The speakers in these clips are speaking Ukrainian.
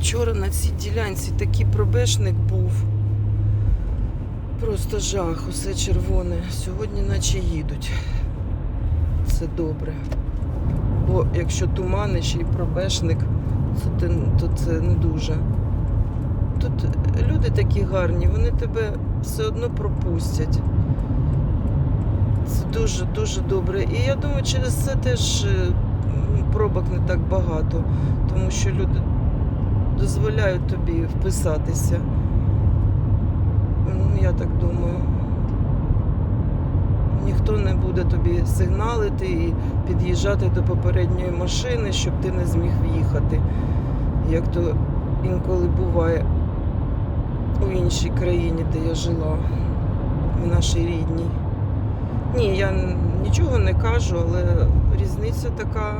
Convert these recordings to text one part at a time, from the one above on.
Вчора на цій ділянці такий пробешник був. Просто жах, усе червоне. Сьогодні наче їдуть. Це добре. Бо якщо тумани ще й пробешник, то, це не дуже. Тут люди такі гарні, вони тебе все одно пропустять. Це дуже дуже добре. І я думаю, через це теж е, пробок не так багато, тому що люди дозволяють тобі вписатися. Ну, я так думаю. Ніхто не буде тобі сигналити і під'їжджати до попередньої машини, щоб ти не зміг в'їхати. Як то інколи буває у іншій країні, де я жила, в нашій рідній. Ні, я нічого не кажу, але різниця така.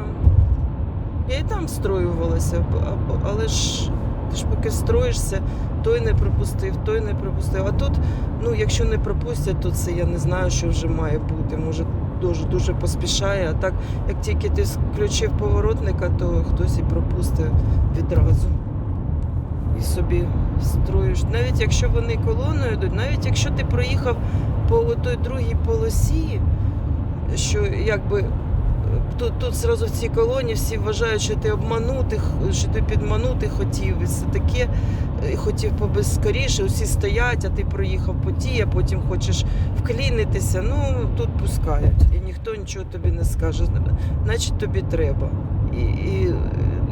Я і там строювалася, б- а- але ж ти ж поки строїшся, той не пропустив, той не пропустив. А тут, ну, якщо не пропустять, то це я не знаю, що вже має бути. Може, дуже дуже поспішає. А так, як тільки ти включив поворотника, то хтось і пропустить відразу. І собі строїш. Навіть якщо вони колоною йдуть, навіть якщо ти проїхав по той другій полосі, що якби тут, тут зразу в цій колоні всі вважають, що ти обманути, що ти підманути хотів, і все таке хотів поби скоріше, усі стоять, а ти проїхав по тій, а потім хочеш вклінитися. Ну тут пускають, і ніхто нічого тобі не скаже. Значить тобі треба. І, і